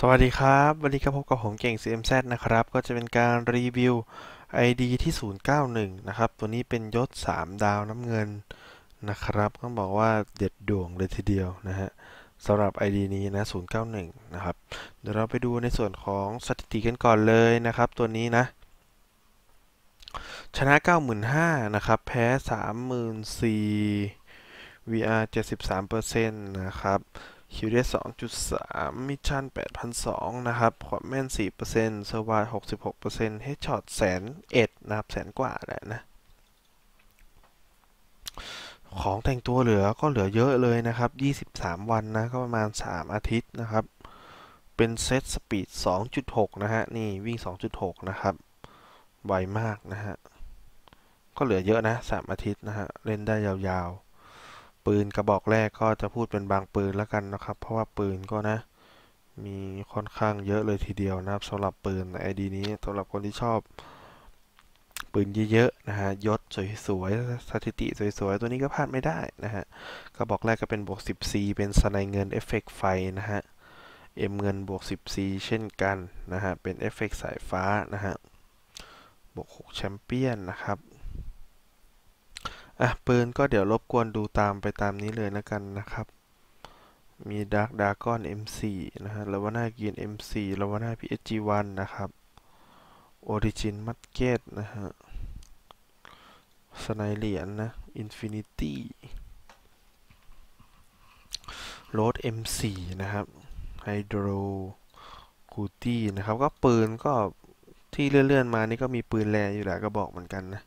สวัสดีครับ วันนี้ก็พบกับผมเก่ง CMZ นะครับ ก็จะเป็นการรีวิว ID ที่ 091 นะครับ ตัวนี้เป็นยศ 3 ดาวน้ำเงินนะครับต้องบอกว่าเด็ดดวงเลยทีเดียวนะฮะสำหรับ ID นี้นะ 091 นะครับ เดี๋ยวเราไปดูในส่วนของสถิติกันก่อนเลยนะครับ ตัวนี้นะ ชนะ 95,000นะครับ แพ้ 34,000 VR 73%นะครับ คิวได้2.3มิชชั่น8,002นสองนะครับความแม่น4%เซอร์ไว66%เฮดช็อตแสนเอ็ดนะครับแสนกว่าแหละนะ ของแต่งตัวเหลือก็เหลือเยอะเลยนะครับ23วันนะ ก็ประมาณ3อาทิตย์นะครับ เป็นเซตสปีด2.6นะฮะ นี่วิ่ง2.6นะครับ ไวมากนะฮะ ก็เหลือเยอะนะ3อาทิตย์นะฮะ เล่นได้ยาวๆ ปืนกระบอกแรกก็จะพูดเป็นบางปืนแล้วกันนะครับ เพราะว่าปืนก็นะ มีค่อนข้างเยอะเลยทีเดียวนะครับสำหรับปืนไอดีนี้สำหรับคนที่ชอบ ปืนเยอะๆนะฮะยศสวยๆสถิติสวยๆ ตัวนี้ก็พลาดไม่ได้นะฮะกระบอกแรกก็เป็นบวก 10C เป็นสไนเงินเอฟเฟกไฟนะฮะเอ็มเงินบวก 10C เช่นกันนะฮะเป็นเอฟเฟกสายฟ้านะฮะบวก 6 แชมเปี้ยนนะครับ อะปืนก็เดี๋ยวรบกวนดูตามไปตามนี้เลยนะกันนะครับ มีดาร์กดากอน M4 นะฮะลาวาน่ากีน M4 ลาวาน่า PSG1 นะครับออริจินมัดเก็ตนะฮะสไนเหรียญนะอินฟินิตี้โรด M4 นะครับไฮโดรคูตี้นะครับ ก็ปืนก็ที่เลื่อนๆมานี่ก็มีปืนแรอยู่หลายกระบอกเหมือนกันนะ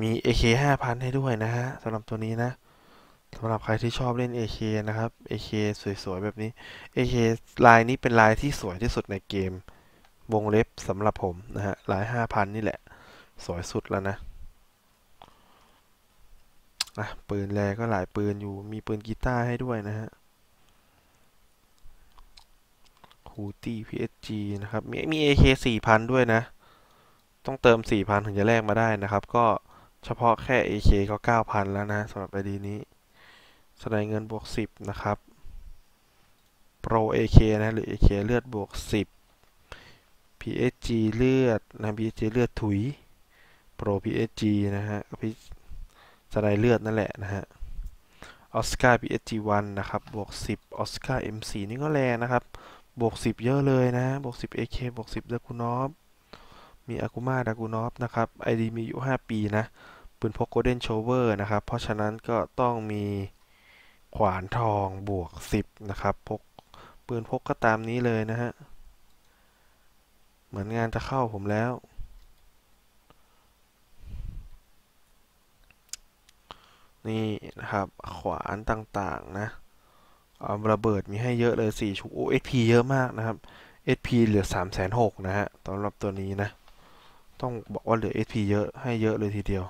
มี AK 5,000 ให้ด้วยนะฮะสำหรับตัวนี้นะสำหรับใครที่ชอบเล่น AK นะครับ AK สวยๆ แบบนี้ AK ลายนี้เป็นลายที่สวยที่สุดในเกม วงเล็บสำหรับผมนะฮะลาย 5,000 นี่แหละ สวยสุดแล้วนะอะปืนแรก็หลายปืนอยู่ มีปืนกีตาร์ให้ด้วยนะฮะคูตี้ PSG นะครับ มีมี AK 4,000 ด้วยนะ ต้องเติม 4,000 ถึงจะแลกมาได้นะครับ ก็ เฉพาะแค่ AK ก็ 9,000 แล้วนะสำหรับไอดีนี้แสดงเงินบวก 10 นะครับ Pro AK นะหรือ AK เลือดบวก 10 PSG เลือดนะ PSG เลือดถุย Pro PSG นะฮะก็พี่แสดงเลือดนั่นแหละนะฮะออสการ์ PSG 1นะครับ บวก 10ออสการ์ M4 นี่ก็แรงนะครับ บวก 10 เยอะเลยนะ บวก 10 AK บวก 10ดากูนอฟ มีอากุมาดากูนอฟนะครับ ID มีอยู่ 5 ปีนะปืนพกโกลเด้นโชเวอร์นะครับ เพราะฉะนั้นก็ต้องมีขวานทองบวก 10 นะครับ พกปืนพกก็ตามนี้เลยนะฮะ เหมือนงานจะเข้าผมแล้ว นี่นะครับ ขวานต่างๆนะเอาระเบิดมีให้เยอะเลย 4 ชุกโอเอสพีเยอะมากนะครับ SP เหลือ 3 6 0 0 0นะฮะสำหรับตัวนี้นะ ต้องบอกว่าเหลือ SP เยอะให้เยอะเลยทีเดียว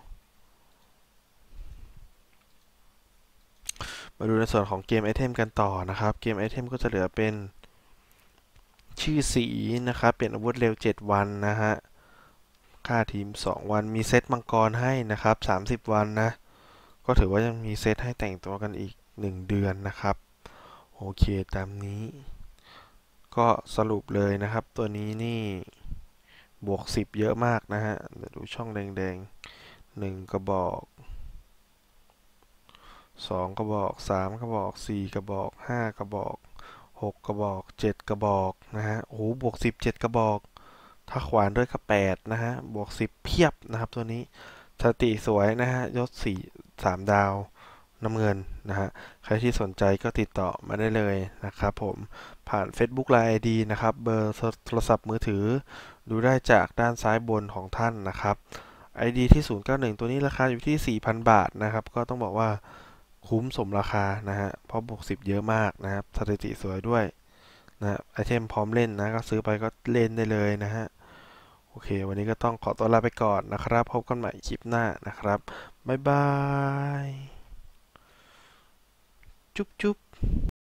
มาดูในส่วนของเกมไอเทมกันต่อนะครับ เกมไอเทมก็จะเหลือเป็นชื่อสีนะครับ เป็นอาวุธเร็ว 7 วันนะฮะ ค่าทีม 2 วันมีเซตมังกรให้นะครับ 30 วันนะ ก็ถือว่ายังมีเซตให้แต่งตัวกันอีก 1 เดือนนะครับ โอเคตามนี้ ก็สรุปเลยนะครับตัวนี้นี่ บวก 10 เยอะมากนะฮะเดี๋ยวดูช่องแดงๆ1กระบอกสองกระบอกสามกระบอกสี่กระบอกห้ากระบอกหกกระบอกเจ็ดกระบอกนะฮะโอ้โหบวกสิบเจ็ดกระบอก ถ้าขวานด้วยก็แปดนะฮะบวกสิบเพียบนะครับตัวนี้สติสวยนะฮะยศสี่สามดาว น้ำเงินนะฮะใครที่สนใจก็ติดต่อมาได้เลยนะครับผมผ่าน Facebook ไลน์ ID นะครับ เบอร์โทรศัพท์มือถือ ดูได้จากด้านซ้ายบนของท่านนะครับ ID ที่ 091 ตัวนี้ราคาอยู่ที่ 4,000 บาทนะครับ ก็ต้องบอกว่าคุ้มสมราคานะฮะเพราะบวกสิบเยอะมากนะครับสถิติสวยด้วยนะไอเทมพร้อมเล่นนะ ก็ซื้อไปก็เล่นได้เลยนะฮะโอเค วันนี้ก็ต้องขอตัวลาไปก่อนนะครับ พบกันใหม่คลิปหน้านะครับ บ๊ายบาย จุ๊บจุ๊บ